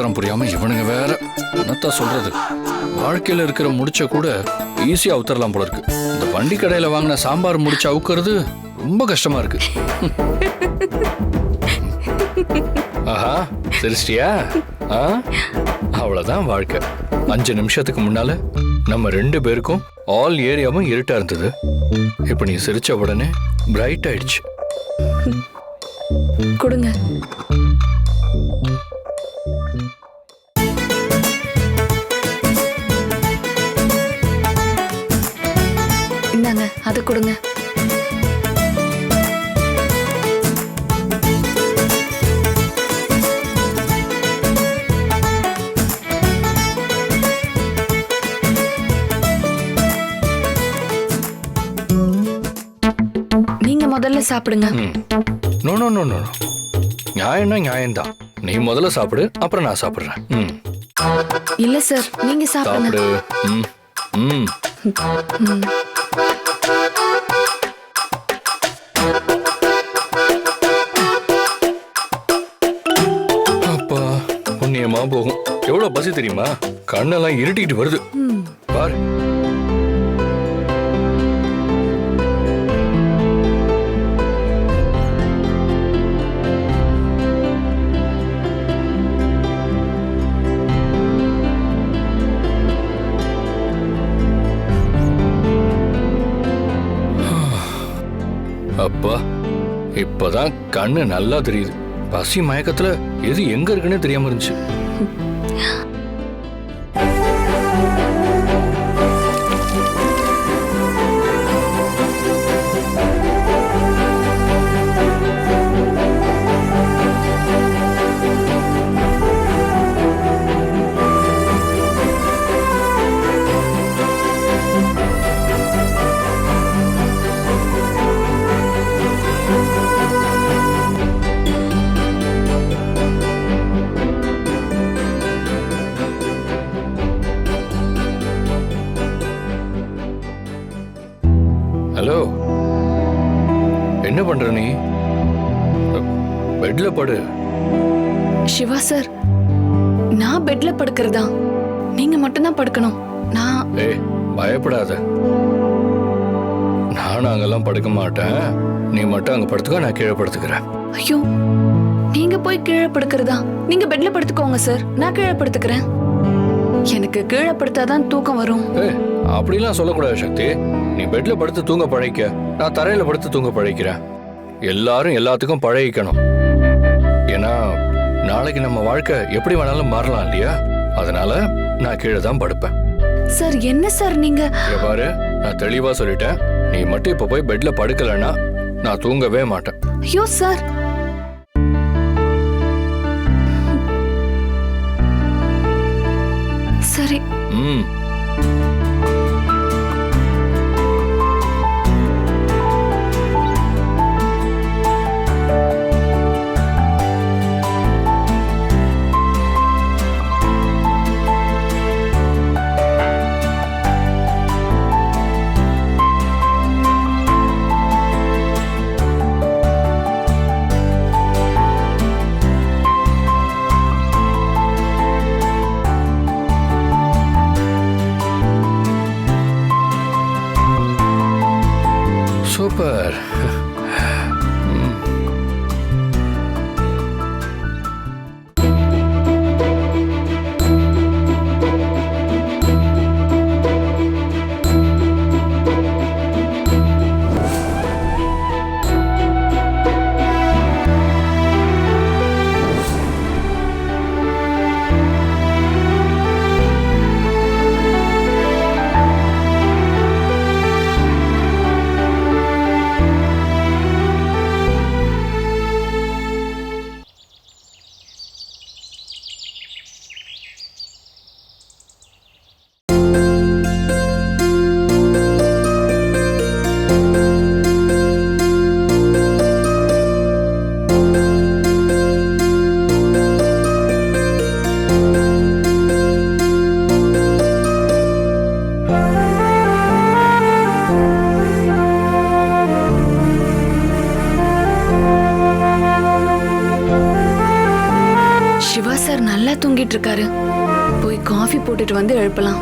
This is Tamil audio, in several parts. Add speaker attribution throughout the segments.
Speaker 1: அவசரம் புரியாம இவனுங்க வேற. என்னத்தான் சொல்றது? வாழ்க்கையில இருக்கிற முடிச்ச கூட ஈஸியா அவுத்தரலாம் போல இருக்கு. இந்த வண்டி கடையில வாங்கின சாம்பார் முடிச்சு அவுக்கிறது ரொம்ப கஷ்டமா இருக்கு. ஆஹா சிரிச்சிட்டியா? ஆ? அவ்வளவுதான் வாழ்க்கை. அஞ்சு நிமிஷத்துக்கு முன்னால நம்ம ரெண்டு பேருக்கும் ஆல் ஏரியாவும் இருட்டா இருந்தது. இப்ப நீ சிரிச்ச உடனே பிரைட் ஆயிடுச்சு.
Speaker 2: கொடுங்க. கொடுங்க. நீங்க முதல்ல சாப்பிடுங்க.
Speaker 1: நோ நோ நோ நோ நியாயம்னா நியாயம்தான். நீ முதல்ல சாப்பிடு அப்புறம் நான் சாப்பிடுறேன். ம்.
Speaker 2: இல்ல சார். நீங்க சாப்பிடுங்க.
Speaker 1: சாப்பிடு. ம். ம். பசி தெரியுமா? கண்ணெல்லாம் இருட்டிட்டு வருது. பாரு. அப்பா இப்பதான் கண்ணு நல்லா தெரியுது. பசி மயக்கத்துல எது எங்க இருக்குன்னே தெரியாம இருந்துச்சு. படு.
Speaker 2: சிவா சார் நான் பெட்ல படுக்கிறதா? நீங்க மட்டும்தான் படுக்கணும். நான்
Speaker 1: ஏய் பயப்படாத. நானும் அங்கெல்லாம் படுக்க மாட்டேன். நீ மட்டும் அங்க படுத்துக்கோ நான் கீழே படுத்துக்கிறேன்.
Speaker 2: ஐயோ நீங்க போய் கீழே படுக்கிறதா? நீங்க பெட்ல படுத்துக்கோங்க சார். நான் கீழே படுத்துக்கிறேன். எனக்கு கீழே படுத்தாதான் தூக்கம் வரும்.
Speaker 1: ஏய் அப்படிலாம் சொல்லக்கூடாது சக்தி. நீ பெட்ல படுத்து தூங்க பழகிக்க. நான் தரையில படுத்து தூங்க பழகிக்கிறேன். எல்லாரும் எல்லாத்துக்கும் பழகிக்கணும். ஏன்னா நாளைக்கு நம்ம வாழ்க்கை எப்படி வேணாலும் மாறலாம் இல்லையா? அதனால நான் கீழே தான் படுப்பேன்.
Speaker 2: சார் என்ன சார் நீங்க?
Speaker 1: இங்க பாரு நான் தெளிவா சொல்லிட்டேன். நீ மட்டும் இப்ப போய் பெட்ல படுக்கலைன்னா நான் தூங்கவே மாட்டேன்.
Speaker 2: ஐயோ சார். சரி.
Speaker 1: ம்.
Speaker 2: காஃபி வந்து எழுப்பலாம்.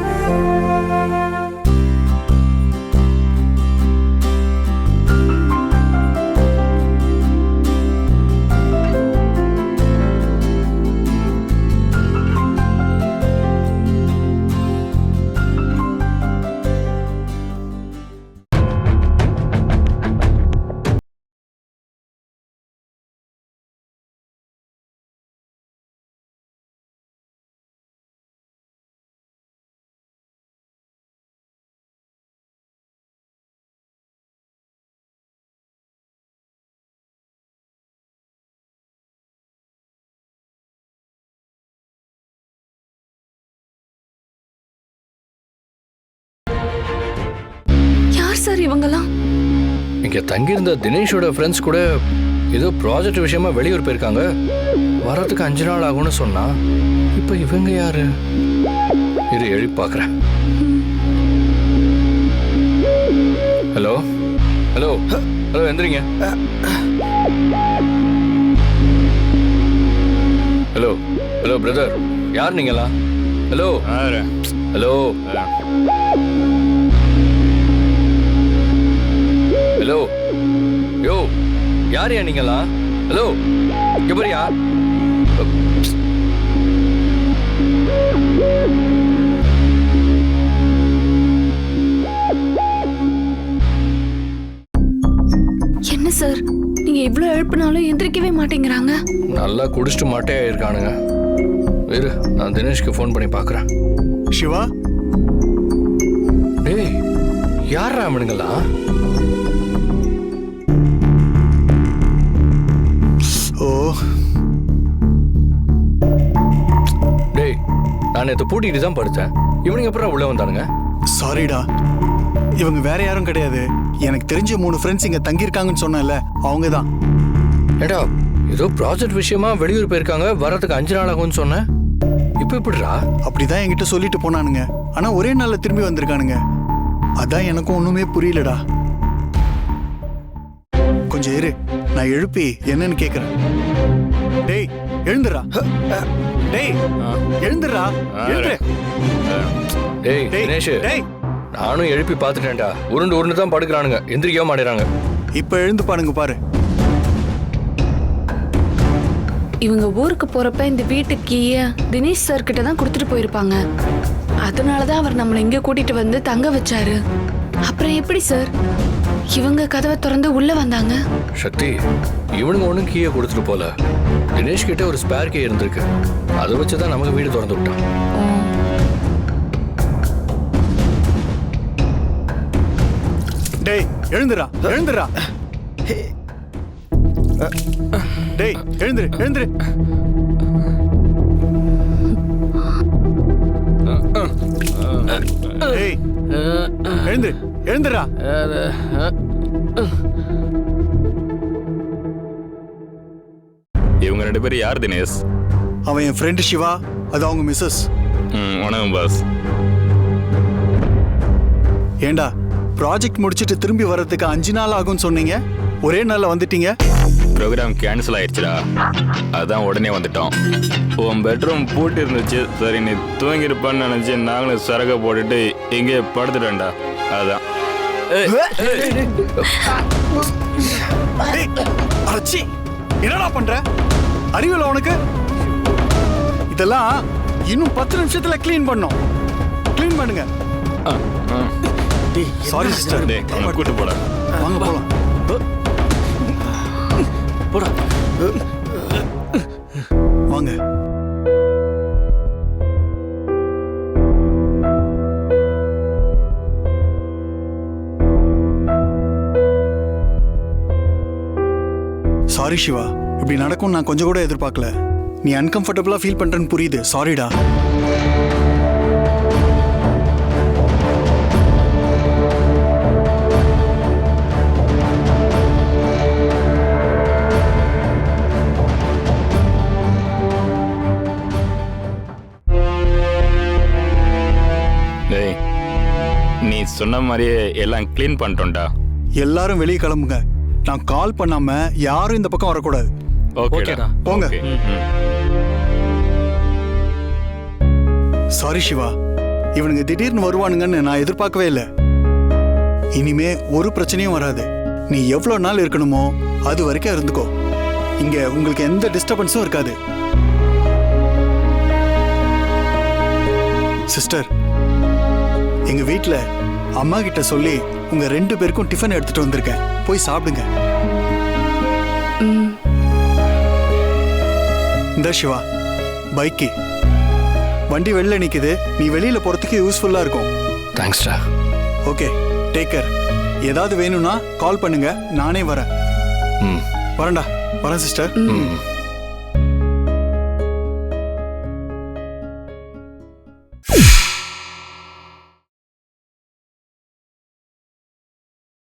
Speaker 2: சார் இவங்கெல்லாம்?
Speaker 1: இங்க தங்கியிருந்த தினேஷோட ஃப்ரெண்ட்ஸ் கூட ஏதோ ப்ராஜெக்ட் விஷயமா வெளியூர் போயிருக்காங்க. வரதுக்கு அஞ்சு நாள் ஆகும்னு சொன்னா இப்போ இவங்க யாரு? இரு எழுப்பி பார்க்குறேன் ஹலோ? ஹலோ? ஹலோ எந்திரிங்க. ஹலோ? ஹலோ பிரதர் யார் நீங்களா ஹலோ? ஹலோ? ஹலோ. யோ யாரையா நீங்களா? ஹலோ எப்படியா
Speaker 2: என்ன சார் நீங்க இவ்ளோ எழுப்பினாலும் எந்திரிக்கவே மாட்டேங்கிறாங்க.
Speaker 1: நல்லா குடிச்சிட்டு மாட்டையா இருக்கானுங்க இரு நான் தினேஷ்க்கு ஃபோன் பண்ணி பார்க்குறேன்
Speaker 3: சிவா?
Speaker 1: டேய் யாரா அவனுங்களா நான் நேற்று பூட்டிட்டு தான் படுத்தேன். இவனுங்க அப்புறம் உள்ள வந்தானுங்க?
Speaker 3: சாரிடா இவங்க வேற யாரும் கிடையாது. எனக்கு தெரிஞ்ச மூணு ஃப்ரெண்ட்ஸ் இங்க தங்கியிருக்காங்கன்னு சொன்னேன்ல அவங்க தான்
Speaker 1: ஏடா ஏதோ ப்ராஜெக்ட் விஷயமா வெளியூர் போயிருக்காங்க வரதுக்கு அஞ்சு நாள் ஆகும்னு சொன்னேன். இப்போ எப்படிடா?
Speaker 3: அப்படிதான் என்கிட்ட சொல்லிட்டு போனானுங்க. ஆனா ஒரே நாள்ல திரும்பி வந்திருக்கானுங்க. அதான் எனக்கும் ஒண்ணுமே புரியலடா. கொஞ்சம் இரு நான் எழுப்பி என்னன்னு கேக்குறேன். டேய் எழுந்துடா டேய் எழுந்துடா எழுந்துரு.
Speaker 1: டேய் தினேஷ்.
Speaker 3: டேய்.
Speaker 1: நானும் எழுப்பி பார்த்துட்டேன்டா. உருண்டு உருண்டு தான் படுக்கிறானுங்க. எந்திரிக்கவே மாட்டேறாங்க.
Speaker 3: இப்ப எழுந்து பாருங்க பாரு.
Speaker 2: இவங்க ஊருக்கு போறப்ப இந்த வீட்டு கீய தினேஷ் சார் கிட்ட தான் கொடுத்துட்டு போயிருப்பாங்க. அதனாலதான் அவர் நம்மளை இங்க கூட்டிட்டு வந்து தங்க வச்சாரு. அப்புறம் எப்படி சார் இவங்க கதவை திறந்து உள்ள வந்தாங்க.
Speaker 1: சக்தி இவனுங்க ஒன்றும் கீயை கொடுத்துட்டு போல. தினேஷ் கிட்ட ஒரு ஸ்பேர் கீ இருந்திருக்கு. அதை வச்சு தான் நமக்கு வீடு திறந்து விட்டான்.
Speaker 3: டேய் எழுந்துடா எழுந்துடா டேய் எழுந்துரு எழுந்துரு. டேய் எழுந்துரு எழுந்துடா
Speaker 4: இவங்க ரெண்டு பேரும் யார் தினேஷ்?
Speaker 3: அவன் என் ஃப்ரெண்டு சிவா அது அவங்க மிஸ்ஸஸ்
Speaker 4: ம் வணக்கம் பாஸ்
Speaker 3: ஏண்டா ப்ராஜெக்ட் முடிச்சிட்டு திரும்பி வர்றதுக்கு அஞ்சு நாள் ஆகும்னு சொன்னீங்க? ஒரே நாள்ல வந்துட்டீங்க?
Speaker 4: ப்ரோக்ராம் கேன்சல் ஆயிடுச்சுடா. அதான் உடனே வந்துட்டோம். உன் பெட்ரூம் பூட்டி இருந்துச்சு. சரி நீ தூங்கிருப்பான்னு நினச்சி நாங்களும் சரக போட்டுட்டு இங்கேயே படுத்துட்டோம்டா அதான்.
Speaker 3: என்னடா பண்ற? அறிவியல உனக்கு? இதெல்லாம் இன்னும் பத்து நிமிஷத்துல க்ளீன் பண்ணோம். க்ளீன் பண்ணுங்க. சாரி சிஸ்டர்
Speaker 4: கூட்டு போடா.
Speaker 3: வாங்க போலாம். வாங்க. சாரி சிவா. இப்படி நடக்கும் நான் கொஞ்சம் கூட எதிர்பார்க்கல. நீ அன்கம்ஃபர்டபுளாக ஃபீல் பண்ணுறேன்னு புரியுது. சாரிடா நீ சொன்ன
Speaker 4: மாதிரியே எல்லாம் க்ளீன் பண்ணிட்டோம்டா.
Speaker 3: எல்லாரும் வெளியே கிளம்புங்க. நான் கால் பண்ணாம யாரும் இந்த பக்கம் வரக்கூடாது.
Speaker 4: ஓகேடா.
Speaker 3: போங்க. சாரி சிவா இவனுங்க திடீர்னு வருவானுங்கன்னு நான் எதிர்பார்க்கவே இல்லை. இனிமே ஒரு பிரச்சனையும் வராது. நீ எவ்வளவு நாள் இருக்கணுமோ அது வரைக்கும் இருந்துக்கோ. இங்க உங்களுக்கு எந்த டிஸ்டர்பன்ஸும் இருக்காது. சிஸ்டர் எங்க வீட்ல அம்மா கிட்ட சொல்லி உங்க ரெண்டு பேருக்கும் டிஃபன் எடுத்துட்டு வந்திருக்கேன். போய் சாப்பிடுங்க.
Speaker 2: ம்.
Speaker 3: இந்த சிவா பைக்கி. வண்டி வெளில நிக்குது நீ வெளியில போறதுக்கு யூஸ்ஃபுல்லா இருக்கும்.
Speaker 1: தேங்க்ஸ்டா
Speaker 3: ஓகே டேக் கேர் ஏதாவது வேணும்னா கால் பண்ணுங்க நானே வரேன்.
Speaker 1: ம்.
Speaker 3: வரேன்டா வரேன் சிஸ்டர்
Speaker 1: ம்.